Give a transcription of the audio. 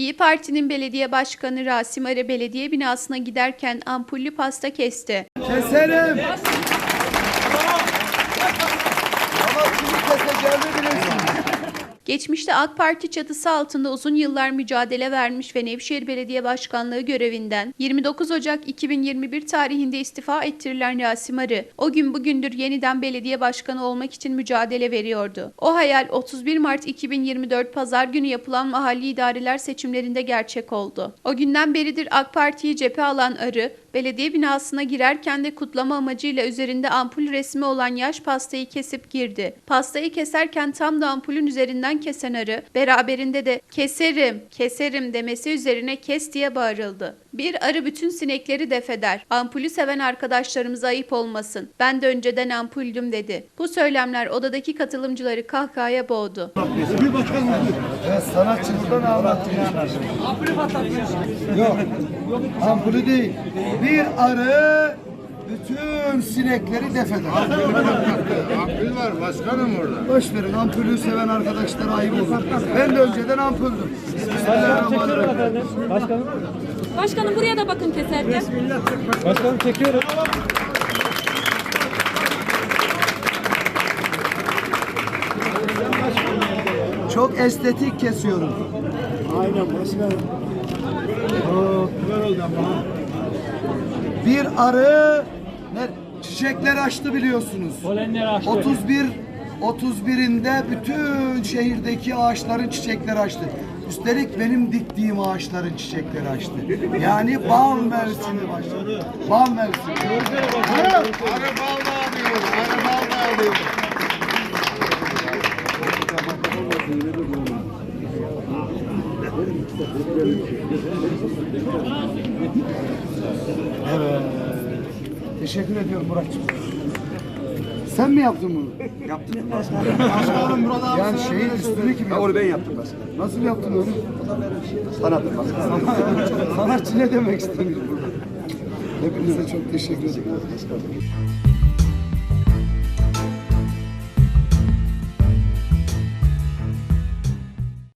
İyi Parti'nin belediye başkanı Rasim Arı belediye binasına giderken ampullü pasta kesti. Keserim. Geçmişte AK Parti çatısı altında uzun yıllar mücadele vermiş ve Nevşehir Belediye Başkanlığı görevinden 29 Ocak 2021 tarihinde istifa ettirilen Rasim Arı, o gün bugündür yeniden belediye başkanı olmak için mücadele veriyordu. O hayal 31 Mart 2024 Pazar günü yapılan mahalli idareler seçimlerinde gerçek oldu. O günden beridir AK Parti'yi cephe alan Arı, belediye binasına girerken de kutlama amacıyla üzerinde ampul resmi olan yaş pastayı kesip girdi. Pastayı keserken tam da ampulün üzerinden kesen arı, beraberinde de keserim, keserim demesi üzerine kes diye bağırıldı. Bir arı bütün sinekleri def eder. Ampulü seven arkadaşlarımıza ayıp olmasın. Ben de önceden ampuldüm dedi. Bu söylemler odadaki katılımcıları kahkahaya boğdu. Evet sanatçılıktan anlattım. Yok. Ampulü değil. Bir arı bütün sinekleri def eder. Ampul var başkanım orada. Boş verin ampulü seven arkadaşlara ayıp olur. Ben de önceden ampuldüm. Bismillahirrahmanirrahim. Başkanım buraya da bakın keserken. Başkanım çekiyorum. Çok estetik kesiyorum. Aynen başkanım. Bir arı çiçekler açtı biliyorsunuz. Polenler açtı. 31 31'inde bütün şehirdeki ağaçların çiçekleri açtı. Üstelik benim diktiğim ağaçların çiçekleri açtı. Yani bal mevsimi başladı. Bal mevsimi. Arı bal da alıyor. Arı bal da alıyor. Evet. Teşekkür ediyorum Muratcığım. Sen mi yaptın bunu? Yaptım. Başkanım burada Yani şeyin üstünü kim yaptı? Onu ben yaptım başkanım. Nasıl yaptın onu? Sanatım başkanım. Sanatçı ne demek istediniz burada? Hepinize çok teşekkür ederim.